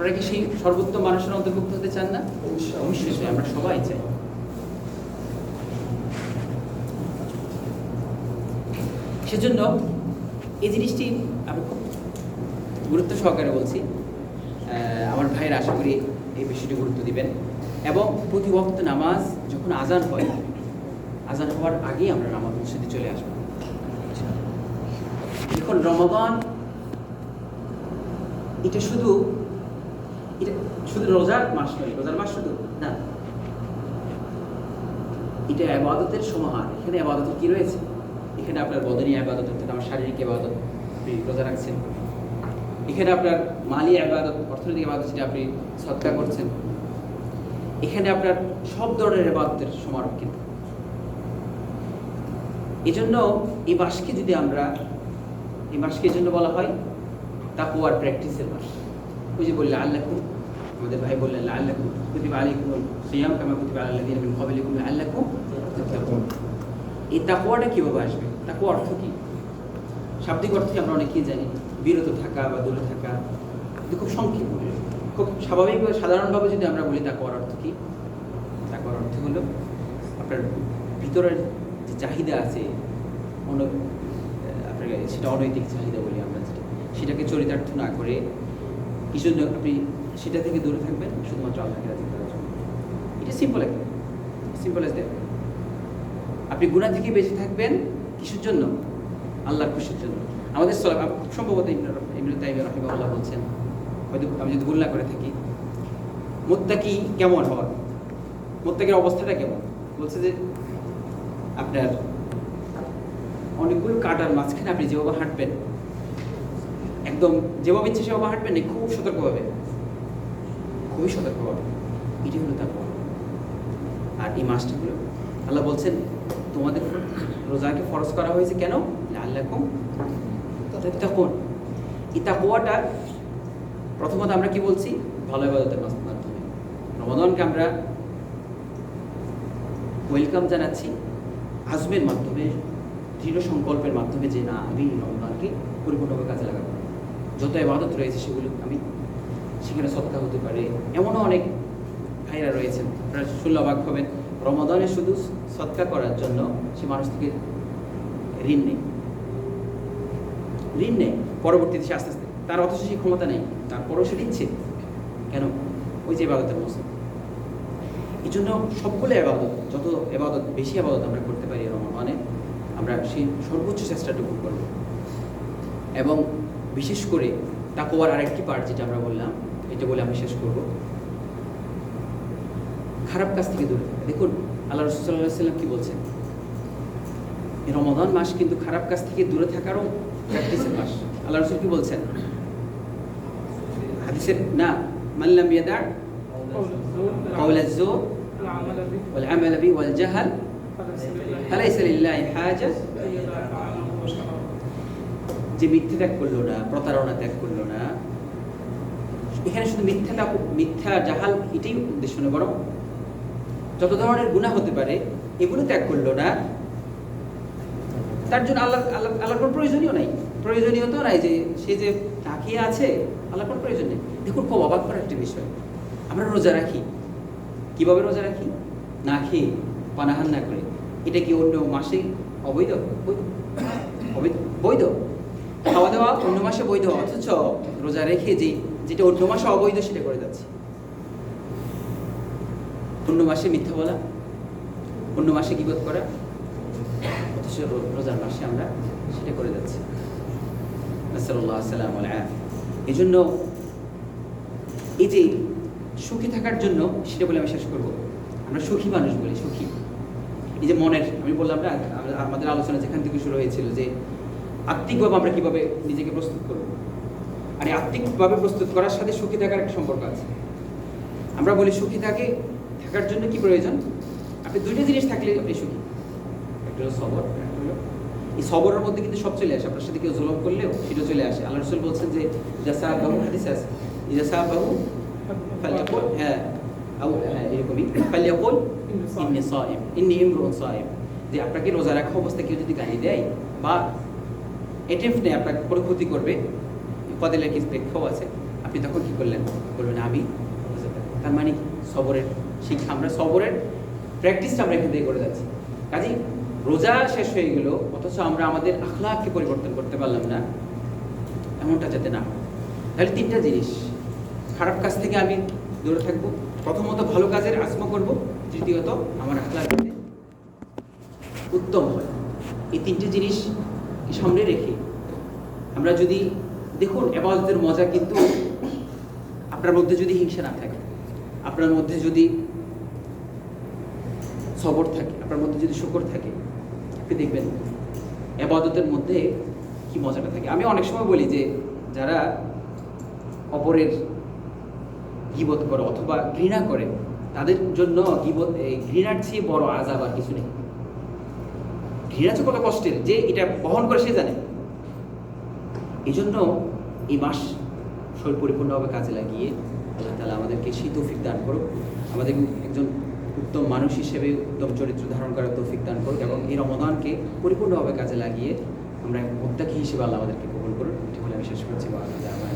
আপনারা কি সেই সর্বোত্তম মানুষের অন্তর্ভুক্ত হতে চান না? অবশ্যই। আমরা সবাই চাই। সেজন্য এই জিনিসটি আমি খুব গুরুত্ব সহকারে বলছি। আমার ভাইয়ের আশা করি এই বিষয়টি গুরুত্ব দিবেন। এবং প্রতি ওয়াক্ত নামাজ যখন আজান হয় আজান হওয়ার আগেই আমরা নামাজ মসজিদে চলে আসব। এখন রমাদান এটা শুধু এটা শুধু রোজার মাস নয়, রোজার মাস শুধু? না। এটা আবাদতের সমাহার। এখানে আবাদতের কি রয়েছে? এখানে আপনার বদনী আবাদত অর্থাৎ আমার শারীরিক আবাদত, আপনি রোজা রাখছেন। এখানে আপনার মালি আবাদত, অর্থনৈতিক আবাদত যেটা আপনি সৎকার করছেন। এখানে আপনার সব ধরনের আবাদতের সমারোহ কিন্তু। এই জন্য এই মাসকে যদি আমরা, এই মাসকে জন্য বলা হয় তাকুয়ার প্র্যাকটিসের মাস। ওই যে বললে, আল্লাহ আমাদের ভাই বললেন আল্লাহ কুতিবা আলাইকুম সিয়াম কামা কুতিবা আলাল্লাযিনা মিন ক্বাবলিকুম লাআল্লাকুম তাত্তাকুন। এই তাকুয়াটা কীভাবে আসবে? তাকুয়া অর্থ কি? শাব্দিক অর্থে আমরা অনেকেই জানি? বিরত থাকা বা দূরে থাকা কিন্তু খুব সংক্ষিপ্ত। খুব স্বাভাবিকভাবে, সাধারণভাবে যদি আমরা বলি তাকুয়ার অর্থ কি? তাকুয়ার অর্থ হলো আপনার ভিতরের যে চাহিদা আছে, অন আপনার সেটা অনৈতিক চাহিদা বলি আমরা সেটাকে চরিতার্থ না করে কি জন্য আপনি সেটা থেকে দূরে থাকবেন, শুধুমাত্র আল্লাহকে রাজি করার জন্য। এটা সিম্পল একটা সিম্পল এস আপনি গুণা থেকে বেঁচে থাকবেন কিসের জন্য? আল্লাহর খুশির জন্য। আমাদের সলাপ সম্ভবত ইমরুল তাইম রহিমাল্লাহ বলছেন, হয়তো আমি যদি না করে থাকি, মোত্তাকি কেমন হওয়ার মোত্তাকির অবস্থাটা কেমন? বলছে যে, আপনার অনেকগুলো কাটার মাঝখানে আপনি যেভাবে হাঁটবেন, একদম যেভাবে ইচ্ছে সেভাবে হাঁটবেন খুব সতর্কভাবে। খুবই সতর্কভাবে এটি হলো তার আর এই মাসটা হলো আল্লাহ বলছেন, তোমাদের রোজাকে ফরজ করা হয়েছে কেন? আল্লাহ কম তখন এই তাকওয়াটা প্রথমত আমরা কি বলছি? ভালো ইবাদতের মাধ্যমে। রমাদানকে আমরা ওয়েলকাম জানাচ্ছি আজমের মাধ্যমে, দৃঢ় সংকল্পের মাধ্যমে যে না, আমি রমজানকে পরিপূর্ণভাবে কাজে লাগাবো। যত এবাদত রয়েছে সেগুলো আমি সেখানে সৎকা হতে পারে। এমনও অনেক ভাইরা রয়েছেন আপনারা শুনলে অবাক হবেন রমাদানে শুধু সৎকা করার জন্য সে মানুষ থেকে ঋণ নেই ঋণ নেই পরবর্তীতে সে আস্তে আস্তে। তার অথচ সেই ক্ষমতা নেই, তারপরেও সে দিচ্ছে। কেন? ওই যে এবাদতের মৌসুম। এই জন্য সবগুলো এবাদত যত এবাদত বেশি এবাদত আমরা করতে পারি রমাদানে, আমরা সেই সর্বোচ্চ চেষ্টাটুকু করব। এবং বিশেষ করে তাকোয়ার আরেকটি পার্ট যেটা আমরা বললাম এটা বলে আমি শেষ করব খারাপ কাজ থেকে দূরে থাকা দেখুন আল্লাহ রসুল্লাহ সাল্লাম কি বলছেন এই রমাদান মাস কিন্তু খারাপ কাজ থেকে দূরে থাকারও প্র্যাকটিসের মাস আল্লাহ রসুল কি বলছেন হাদিসের না মাল্লাম ইয়াদা قول الزور والعمل به والجهل فليس لله حاجة যে মিথ্যে ত্যাগ করলো না প্রতারণা ত্যাগ করলো না এখানে শুধু মিথ্যাটা মিথ্যা জাহাল এটাই উদ্দেশ্য নয় বরং যত ধরনের গুণা হতে পারে, এগুলো ত্যাগ করল না। তার জন্য আল্লাহ আল্লাহ আল্লাহর কোনো প্রয়োজনীয় নাই। প্রয়োজনীয় তো নাই যে সে যে তাকিয়ে আছে, আল্লাহর কোনো প্রয়োজন নেই। দেখুন, খুব অবাক করার একটা বিষয়। আমরা রোজা রাখি। কীভাবে রোজা রাখি? না খেয়ে পানাহার না করে। এটা কি অন্য মাসে অবৈধ? বৈধ। অবৈধ? বৈধ। খাওয়া দাওয়া অন্য মাসে বৈধ, অথচ রোজা রেখে যে যেটা অন্য মাসে অবৈধ সেটা করে যাচ্ছে। অন্য মাসে মিথ্যা বলা, অন্য মাসে গিবত করা, অথচ রোজার মাসে আমরা সেটা করে যাচ্ছি। নাসাল্লাহ সাল্লাম এই জন্য এই যে সুখী থাকার জন্য সেটা বলে আমি শেষ করব। আমরা সুখী মানুষ বলি, সুখী। এই যে মনের, আমি বললাম না আমাদের আলোচনা যেখান থেকে শুরু হয়েছিল যে আত্মিকভাবে আমরা কীভাবে নিজেকে প্রস্তুত করব? আর এই আত্মিকভাবে প্রস্তুত করার সাথে সুখী থাকার একটা সম্পর্ক আছে। আমরা বলি সুখী থাকে, থাকার জন্য কি প্রয়োজন? আপনি দুইটা জিনিস থাকলে আপনি সুখী। একটা হলো সবর এই সবরের মধ্যে কিন্তু সব চলে আসে, আপনার সাথে কেউ জুলম করলেও সেটা চলে আসে। আল্লাহ রসুল বলছেন যে জাসা বাবু হাদিস আছে জাসা বাবু হ্যাঁ হ্যাঁ এরকমই ইন্নি সাইম যে আপনাকে রোজা রাখা অবস্থায় কেউ যদি গালি দেয় বা এটেম্প নেয় আপনাকে কোনো ক্ষতি করবে? কদেলের কিছু প্রেক্ষাও আছে? আপনি তখন কি করলেন? বলবেন, আমি। তার মানে সবরের শিক্ষা। আমরা সবরের প্র্যাকটিসটা আমরা এখান থেকে করে যাচ্ছি। কাজেই রোজা শেষ হয়ে গেল, অথচ আমরা আমাদের আখলাককে পরিবর্তন করতে পারলাম না, এমনটা যাতে না তাহলে তিনটা জিনিস। খারাপ কাজ থেকে আমি দূরে থাকব। প্রথমত ভালো কাজের আসমা করব। তৃতীয়ত আমার আখলাক যাতে উত্তম হয়। এই তিনটে জিনিস সামনে রেখে, আমরা যদি, দেখুন এবাদতের মজা কিন্তু আপনার মধ্যে যদি হিংসা না থাকে, আপনার মধ্যে যদি সবর থাকে, আপনার মধ্যে যদি শুকর থাকে, আপনি দেখবেন এবাদতের মধ্যে কি মজাটা থাকে। আমি অনেক সময় বলি যে, যারা অপরের গিবত করে অথবা ঘৃণা করে, তাদের জন্য গিবত, এই ঘৃণার চেয়ে বড় আজাব আর কিছু নেই। ঘৃণা কত কষ্টের যে এটা বহন করে সে জানে। এই জন্য এই মাস শরীর পরিপূর্ণভাবে কাজে লাগিয়ে আল্লাহ তালা আমাদেরকে সেই তৌফিক দান করুক। আমাদের একজন উত্তম মানুষ হিসেবে উত্তম চরিত্র ধারণ করার তৌফিক দান করুক এবং এই রমদানকে পরিপূর্ণভাবে কাজে লাগিয়ে আমরা এক মুদ্দাকি হিসেবে আল্লাহ আমাদেরকে কবুল করুন এটি বলে আমি শেষ করছি। বা আমার